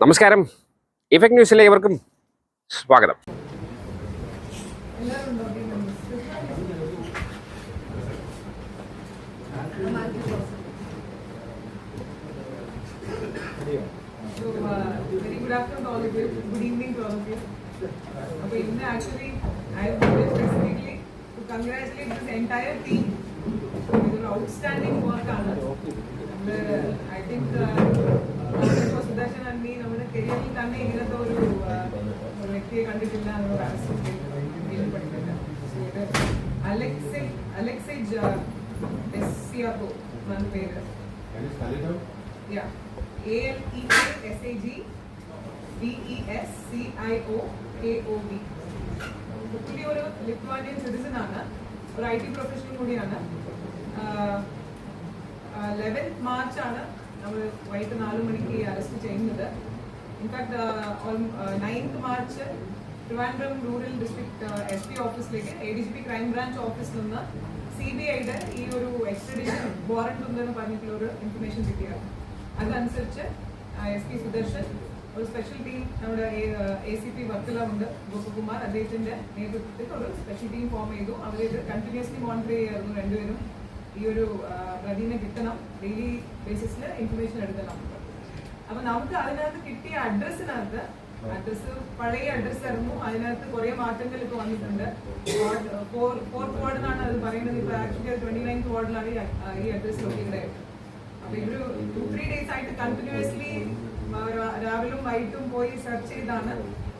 നമസ്കാരം ഇഫക്ട് ന്യൂസിലെ ഇവർക്കും സ്വാഗതം uh, good afternoon to all of you. Good evening to all of you. അപ്പോൾ ഇന്ന് actually I specifically to congratulate this entire team ഇതൊരു outstanding വർക്കാണ് നമ്മൾ ഐ തിങ്ക് സുദർശൻ അന്നി നമ്മുടെ കരിയറിൽ തന്നെ ഇങ്ങനത്തെ ഒരു uh, ഒരു വ്യക്തിയെ കണ്ടിട്ടില്ല എന്നൊരു പഠിക്കില്ല സോ ഇത് Aleksej Aleksej S C R O എന്നാണ് പേര് Yeah. A L E K S A G B E S C I O K O B. പുള്ളി ഒരു ലിത്വാനിയൻ സിറ്റിസൺ ആണ്. ഒരു ഐ ടി പ്രൊഫഷണൽ കൂടിയാണ്. ലെവൻത്ത് മാർച്ച് ആണ് നമ്മൾ വൈകിട്ട് നാല് മണിക്ക് അറസ്റ്റ് ചെയ്യുന്നത്. In fact ninth March Trivandrum rural district S P ഓഫീസിലേക്ക് A D G P crime branch ഓഫീസിൽ നിന്ന് സി ബി ഐയുടെ ഈ ഒരു എക്സ്ട്രഡിഷൻ വാറണ്ട് ഉണ്ടെന്ന് പറഞ്ഞിട്ടുള്ള ഒരു ഇൻഫർമേഷൻ കിട്ടിയത് അതനുസരിച്ച് എസ് പി സുദർശൻ ഒരു സ്പെഷ്യൽ ടീം നമ്മുടെ എ സി പി വർക്കല ഉണ്ട് ഗോപകുമാർ അദ്ദേഹത്തിന്റെ നേതൃത്വത്തിൽ ഒരു സ്പെഷ്യൽ ടീം ഫോം ചെയ്തു. അവർ ഇത് കണ്ടിന്യൂസ്ലി മോണിറ്റർ ചെയ്യായിരുന്നു രണ്ടുപേരും. ഈ ഒരു പ്രതിനെ കിട്ടണം. ഡെയിലി ബേസിസിൽ ഇൻഫർമേഷൻ എടുക്കണം അപ്പൊ നമുക്ക് അതിനകത്ത് കിട്ടിയ അഡ്രസ്സിനകത്ത് അഡ്രസ്സ് പഴയ അഡ്രസ് ആയിരുന്നു. അതിനകത്ത് കുറെ മാറ്റങ്ങൾ ഇപ്പൊ വന്നിട്ടുണ്ട്. ഫോർത്ത് വാർഡ് എന്നാണ് അത് പറയുന്നത്. ഇപ്പൊ ആക്ച്വലി ട്വന്റി നയൻത് വാർഡിലാണ് ഈ അഡ്രസ്സ് ലൊക്കേറ്റഡ് ആയിട്ട് അപ്പൊ ഇവർ ടു ത്രീ ഡേയ്സ് ആയിട്ട് കണ്ടിന്യൂസ്ലി രാവിലും വൈകിട്ടും പോയി സെർച്ച് ചെയ്താണ്.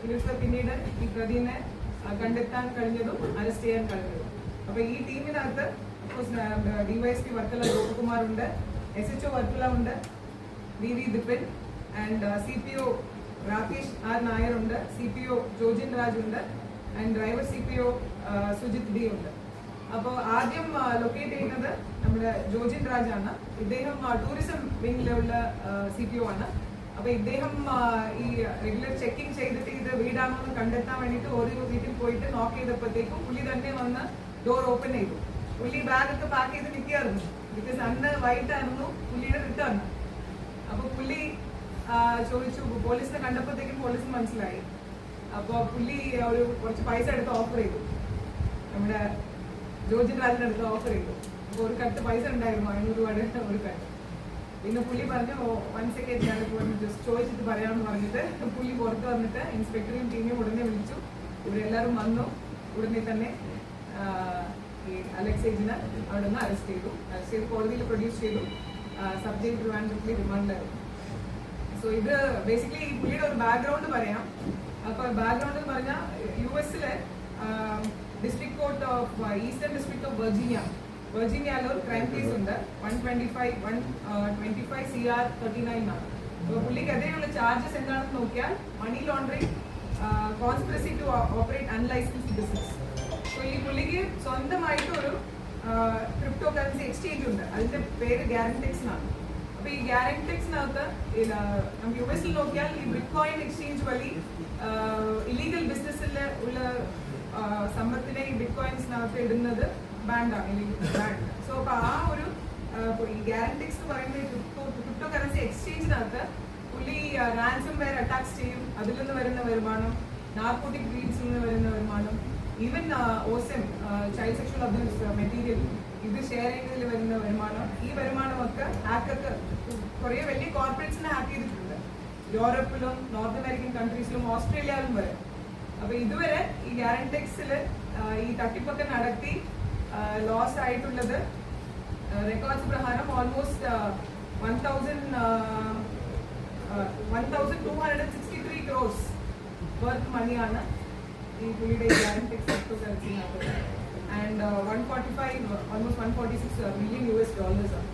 ഇവർക്ക് പിന്നീട് ഈ പ്രതിനെ കണ്ടെത്താൻ കഴിഞ്ഞതും അറസ്റ്റ് ചെയ്യാൻ കഴിഞ്ഞതും. അപ്പൊ ഈ ടീമിനകത്ത് ഡിവൈഎസ്പി വർക്കല ഗോപകുമാർ ഉണ്ട് എസ് എച്ച് ഒ വർക്കല ഉണ്ട് V V Dipin and C P O Rakesh R Nair ഉണ്ട് C P O Jojin Raj ഉണ്ട് and driver C P O Sujith D ഉണ്ട്. അപ്പോൾ ആദ്യം ലൊക്കേറ്റ് ചെയ്യുന്നത് നമ്മുടെ ജോജിൻ രാജ് ആണ് ഇദ്ദേഹം ടൂറിസം വിങ്ങിലുള്ള സി പി ഒ ആണ്. അപ്പൊ ഇദ്ദേഹം ഈ റെഗുലർ ചെക്കിംഗ് ചെയ്തിട്ട് ഇത് വീടാണോ എന്ന് കണ്ടെത്താൻ വേണ്ടിയിട്ട് ഓരോ വീട്ടിൽ പോയിട്ട് നോക്ക് ചെയ്തപ്പോഴത്തേക്കും പുള്ളി തന്നെ വന്ന് ഡോർ ഓപ്പൺ ചെയ്തു. പുള്ളി ബാഗ് ഒക്കെ പാക്ക് ചെയ്ത് നിൽക്കുകയായിരുന്നു ബിക്കോസ് അന്ന് വൈകിട്ടായിരുന്നു പുലിയുടെ റിട്ടേൺ അപ്പൊ പുലി ചോദിച്ചു പോലീസിനെ കണ്ടപ്പോഴത്തേക്കും പോലീസ് മനസ്സിലായി. അപ്പൊ പുലി ഒരു കുറച്ച് പൈസ എടുത്ത് ഓഫർ ചെയ്തു. നമ്മുടെ ജോജി രാജിന്റെ അടുത്ത് ഓഫർ ചെയ്തു. അപ്പൊ ഒരു കട്ട് പൈസ ഉണ്ടായിരുന്നു അഞ്ഞൂറ് രൂപയുടെ ഒരു കട്ട്. പിന്നെ പുലി പറഞ്ഞു വൺ സെക്കൻഡ് ഞാൻ ജസ്റ്റ് ചോദിച്ചിട്ട് പറയാമെന്ന് പറഞ്ഞിട്ട് പുലി പുറത്ത് വന്നിട്ട് ഇൻസ്പെക്ടറെയും ടീമിനെയും ഉടനെ വിളിച്ചു. ഇവരെല്ലാവരും വന്നു. ഉടനെ തന്നെ ഈ അലക്സേജിനെ അവിടെ നിന്ന് അറസ്റ്റ് ചെയ്തു. അറസ്റ്റ് ചെയ്ത് കോടതിയിൽ പ്രൊഡ്യൂസ് ചെയ്തു. സബ്ജക്ട് ട്രിവാൻഡ്രത്തിൽ റിമാൻഡായിരുന്നു സോ ഇത് ബേസിക്കലി ഈ പുള്ളിയുടെ ഒരു ബാക്ക്ഗ്രൗണ്ട് പറയാം. അപ്പോൾ ബാക്ക്ഗ്രൗണ്ട് എന്ന് പറഞ്ഞാൽ യു എസിലെ district court of eastern district of Virginia വെർജീനിയയിൽ ഒരു ക്രൈം കേസ് ഉണ്ട്. One twenty five one twenty five C R thirty nine ആണ് അപ്പോൾ പുള്ളിക്കെതിരെയുള്ള ചാർജസ് എന്താണെന്ന് നോക്കിയാൽ money laundering conspiracy to operate unlicensed business so ഈ പുള്ളിക്ക് സ്വന്തമായിട്ട് ഒരു ക്രിപ്റ്റോ കറൻസി എക്സ്ചേഞ്ച് ഉണ്ട്. അതിന്റെ പേര് ഗ്യാരൻടെക്സ് എന്നാണ് അപ്പൊ ഈ ഗ്യാരൻടെക്സിനകത്ത് നമുക്ക് യു എസിൽ നോക്കിയാൽ ഈ ബിറ്റ്കോയിൻ എക്സ്ചേഞ്ച് വഴി ഇല്ലീഗൽ ബിസിനസ്സിൽ ഉള്ള സമ്പത്തിനെ ഈ ബിറ്റ്കോയിൻസിനകത്ത് ഇടുന്നത് ബാൻഡാണ് ഇല്ലീഗൽ ബാൻഡ് സോ അപ്പൊ ആ ഒരു ഈ ഗ്യാരൻടെക്സ് എന്ന് പറയുന്ന ക്രിപ്റ്റോ കറൻസി എക്സ്ചേഞ്ചിനകത്ത് പുള്ളി റാൻസം വെയർ അറ്റാക്സ് ചെയ്യും. അതിൽ നിന്ന് വരുന്ന വരുമാനം നാർക്കോട്ടിക് ഗ്രീൻസിൽ നിന്ന് വരുന്ന വരുമാനം even CSAM child sexual abuse material ഇത് ഷെയർ ചെയ്യുന്നതിൽ വരുന്ന വരുമാനം ഈ വരുമാനമൊക്കെ ഹാക്കർക്ക് കുറേ വലിയ കോർപ്പറേറ്റ്സിനെ ഹാക്ക് ചെയ്തിട്ടുണ്ട്. യൂറോപ്പിലും നോർത്ത് അമേരിക്കൻ കൺട്രീസിലും ഓസ്ട്രേലിയയിലും വരെ. അപ്പോൾ ഇതുവരെ ഈ ഗ്യാരൻടെക്സിൽ ഈ തട്ടിപ്പൊക്കെ നടത്തി ലോസ് ആയിട്ടുള്ളത് റെക്കോർഡ്സ് പ്രകാരം almost one thousand one thousand two hundred sixty three crores worth മണിയാണ് ഈ പുള്ളിയുടെ Garantex crypto കറൻസിനകത്ത് and one forty five almost one forty six million U S dollars ആണ്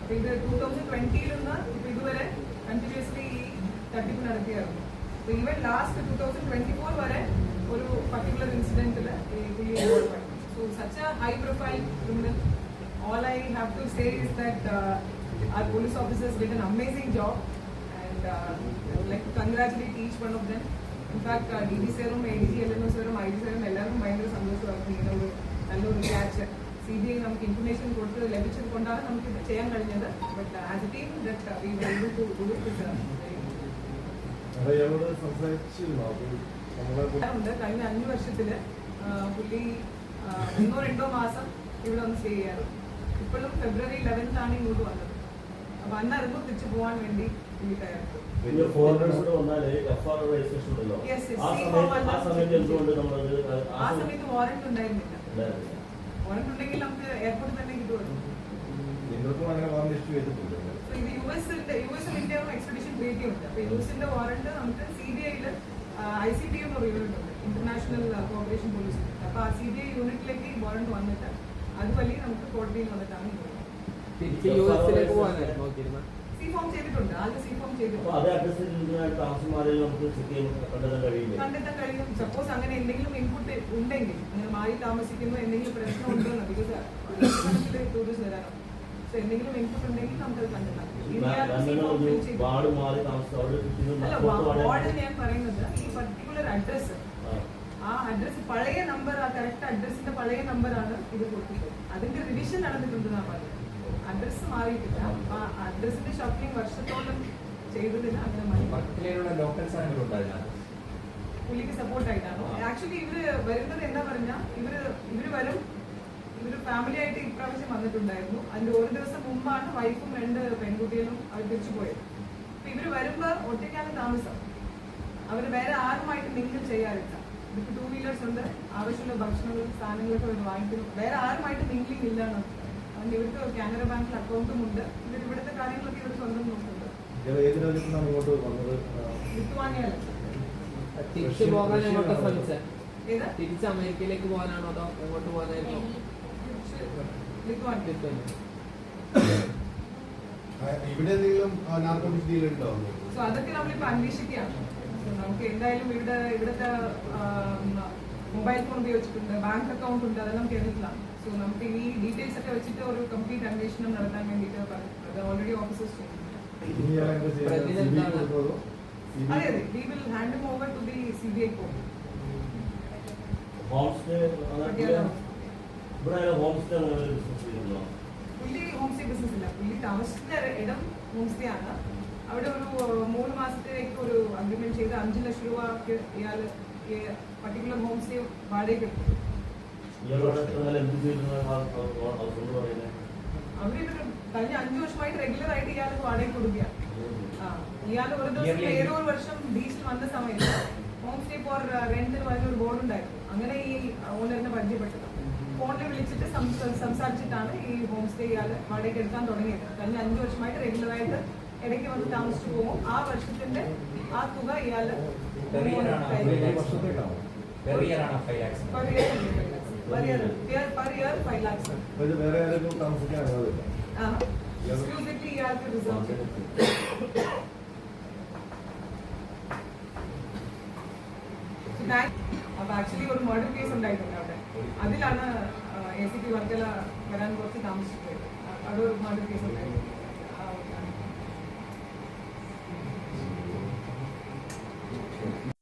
അപ്പൊ ഇത് ടൂ തൗസൻഡ് ട്വന്റിയിൽ നിന്ന് ഇപ്പൊ ഇതുവരെ കണ്ടിന്യൂസ്ലി ഈ തട്ടിപ്പ് നടത്തിയായിരുന്നു അപ്പൊ even last two thousand twenty four വരെ ഒരു പർട്ടിക്കുലർ ഇൻസിഡന്റിൽ ഈ പുള്ളി ഇൻവോൾവ് ആയി so such a high profile criminal all I have to say is that uh, our police officers did an amazing job. And uh, I would like to congratulate uh, D D സാറും A D G L N O സാറും I D സാറും എല്ലാവർക്കും ഭയങ്കര സന്തോഷമായിരുന്നു. ഇങ്ങനെ ഒരു നല്ലൊരു catch C B I നമുക്ക് ഇൻഫർമേഷൻ കൊടുത്ത് ലഭിച്ചത് കൊണ്ടാണ് നമുക്ക് ഇത് ചെയ്യാൻ കഴിഞ്ഞത്. But as a team that we to do it ഉണ്ട്. കഴിഞ്ഞ അഞ്ച് വർഷത്തിൽ പുള്ളി ഒന്നോ രണ്ടോ മാസം ഇവിടെ വന്ന് സ്റ്റേ ചെയ്യാറ് ഇപ്പോഴും ഫെബ്രുവരി ലെവൻത്ത് ആണ് ഇങ്ങോട്ട് വന്നത്. അപ്പൊ അന്നായിരുന്നു തിരിച്ചു പോകാൻ വേണ്ടി പുള്ളി തയ്യാറെടുത്തു പിന്നെ ഫോറിനേഴ്സ് കൂടെ വന്നാൽ എഫ് രജിസ്ട്രേഷൻ ഉണ്ടല്ലോ. ആ സമയത്ത് ആ സമയത്ത് എന്തുകൊണ്ട് നമ്മളത് ആ സമയത്ത് വാറന്റ് ഉണ്ടായിരുന്നില്ല? വാറന്റ് ഉണ്ടെങ്കിൽ നമുക്ക് എയർപോർട്ടിൽ തന്നെ കിട്ടുമല്ലോ നിങ്ങൾക്കും അങ്ങനെ വാറന്റ് ഇഷ്യൂ ചെയ്തിട്ടുണ്ട്. ഇത് യു എസിന്റെ യു എസും ഇന്ത്യയും എക്സ്പെഡിഷൻ ട്രീറ്റി ഉണ്ട് അപ്പൊ യു എസിന്റെ വാറന്റ് നമുക്ക് സി ബി ഐയിൽ ഐ സി ടി എന്ന് ഇന്റർനാഷണൽ കോർപ്പറേഷൻ പോലീസ് അപ്പൊ ആ സി ബി ഐ യൂണിറ്റിലേക്ക് ഈ വാറന്റ് വന്നിട്ട് അതുവഴി നമുക്ക് കോടതിയിൽ വന്നിട്ടാണ് തിരിച്ച് യു എസിലേക്ക് പോകാനായിരുന്നു നോക്കിയിരുന്നത്. സി ഫോം ചെയ്തിട്ടുണ്ട്. ആദ്യം സി ഫോം ചെയ്തിട്ടുണ്ട് അതേ അഡ്രസ്സിൽ നിൽക്കുന്ന താമസമാരെയും നമുക്ക് ചെക്ക് ചെയ്യാൻ കണ്ടെത്താൻ കഴിയില്ല? കണ്ടെത്താൻ കഴിയും. സപ്പോസ് അങ്ങനെ എന്തെങ്കിലും ഇൻപുട്ട് ഉണ്ടെങ്കിൽ അങ്ങനെ മാറി താമസിക്കുന്നു എന്തെങ്കിലും പ്രശ്നം ഉണ്ടെന്ന് ബിക്കോസ് ടൂറിസ്റ്റ് വരാനോ. സോ എന്തെങ്കിലും ഇൻപുട്ട് ഉണ്ടെങ്കിൽ നമുക്കത് കണ്ടെത്താം അല്ല വാർഡ് ഞാൻ പറയുന്നത് ഈ പർട്ടിക്കുലർ അഡ്രസ്സ് ആ. അഡ്രസ് പഴയ നമ്പർ ആ കറക്റ്റ് അഡ്രസ്സിന്റെ പഴയ നമ്പറാണ് ഇത് കൊടുത്തത് അതിന്റെ റിവിഷൻ നടന്നിട്ടുണ്ടെന്നാണ് പറഞ്ഞത്. അഡ്രസ്സ് മാറിയിട്ടില്ല. ആ അഡ്രസ്സിന്റെ ഷോപ്പിംഗ് വർഷത്തോളം ചെയ്തതിന് അങ്ങനെ പുള്ളിക്ക് സപ്പോർട്ട് ആയിട്ടാണ്? ആക്ച്വലി ഇവർ വരുന്നത് എന്താ പറഞ്ഞാൽ ഇവർ ഇവർ വരും ഇവർ ഫാമിലി ആയിട്ട് ഇപ്രാവശ്യം വന്നിട്ടുണ്ടായിരുന്നു. അതിന്റെ ഒരു ദിവസം മുമ്പാണ് വൈഫും രണ്ട് പെൺകുട്ടികളും അവർ തിരിച്ചു പോയത്. അപ്പൊ ഇവർ വരുമ്പോ ഒറ്റയ്ക്കാണ് താമസം. അവർ വേറെ ആരുമായിട്ട് മിങ്കിൾ ചെയ്യാറില്ല. ഇപ്പൊ ടൂ വീലേഴ്സ് ഉണ്ട്. ആവശ്യമുള്ള ഭക്ഷണങ്ങളും സാധനങ്ങളൊക്കെ അവർ വാങ്ങിക്കുന്നു. വേറെ ആരുമായിട്ട് മിങ്കിളിംഗ് ഇല്ലാണ് അതുകൊണ്ട് ഇവർക്ക് കാനറ ബാങ്കിൽ അക്കൗണ്ടും ഉണ്ട്. ഇവർ ഇവിടുത്തെ കാര്യങ്ങളൊക്കെ ഇവർ സ്വന്തം നോക്കുന്നുണ്ട്. ഇയാൾ ഏത് രാജ്യത്താണ് ഇങ്ങോട്ട് വന്നത്? ആ, ലിത്വാനിയല്ല തിരിച്ചു പോകാൻ എങ്ങോട്ട് ശ്രമിച്ചത് ഏതാ? തിരിച്ച് അമേരിക്കയിലേക്ക് പോകാനാണോ അതോ എങ്ങോട്ട് പോകാനായിരുന്നു? ലിത്വാനിയ ആ, ഇവിടെ എന്തെങ്കിലും നാർക്കോട്ടിക്സ് ഡീൽ ഉണ്ടോ? സോ അതൊക്കെ നമ്മളിപ്പോ അന്വേഷിക്കുകയാണ്. നമുക്ക് എന്തായാലും ഇവിടെ ഇവിടുത്തെ മൊബൈൽ ഫോൺ ഉപയോഗിച്ചിട്ടുണ്ട് ബാങ്ക് അക്കൗണ്ട് ഉണ്ട് അതെല്ലാം കേട്ടിട്ടില്ല. സോ നമുക്ക് ഈ ഡീറ്റെയിൽസ് ഒക്കെ വെച്ചിട്ട് ഒരു കംപ്ലീറ്റ് അന്വേഷണം നടത്താൻ വേണ്ടിയിട്ട് പറഞ്ഞിട്ടുണ്ട്. അത് ഓൾറെഡി ഓഫീസേഴ്സ് അതെ അതെ. We will hand over to the C B I court home stay home stay ആണ്. അവിടെ ഒരു മൂന്ന് മാസത്തേക്ക് ഒരു അഗ്രിമെന്റ് ചെയ്ത് അഞ്ച് ലക്ഷം രൂപ ഇയാൾ പർട്ടിക്കുലർ ഹോം വാടകയ്ക്ക് എടുത്തു ഹൗസ് അവരിത് കഴിഞ്ഞ അഞ്ചു വർഷമായിട്ട് റെഗുലർ ആയിട്ട് ഇയാൾ വാടകയ്ക്ക് കൊടുക്കുക. ഇയാൾ ഒരു ദിവസം. ഏതോ ഒരു വർഷം ബീച്ചിൽ വന്ന സമയത്ത് ഹോം സ്റ്റേ ഫോർ റെന്റിന് പറഞ്ഞ ഒരു ബോർഡ് ഉണ്ടായിരുന്നു. അങ്ങനെ ഈ ഓണറിനെ പരിചയപ്പെട്ടത്. ഫോണിൽ വിളിച്ചിട്ട് സംസ- സംസാരിച്ചിട്ടാണ് ഈ ഹോം സ്റ്റേ ഇയാൾ വാടകയ്ക്ക് എടുക്കാൻ തുടങ്ങിയത്. കഴിഞ്ഞ അഞ്ചു വർഷമായിട്ട് റെഗുലർ ആയിട്ട് ഇടയ്ക്ക് വന്ന് താമസിച്ചു പോകും. ആ വർഷത്തിന്റെ ആ തുക ഇയാൾ പെർ ഇയർ ആണ് പെർ ഇയർ ആണ് ഫൈവ് ലാക്സ് വേറെ താമസിക്കാൻ അനുവാദമില്ല? എക്സ്ക്ലൂസീവ്ലി ഇയാൾക്ക് റിസർവ് അപ്പൊ ആക്ച്വലി ഒരു മർഡർ കേസ് ഉണ്ടായിട്ടുണ്ട് അവിടെ. അതിലാണ് എ സി പി വർക്കല വരാൻ കുറച്ച് താമസിച്ചത്. അത് മർഡർ കേസ് ഉണ്ടായിരുന്നു ആ, okay.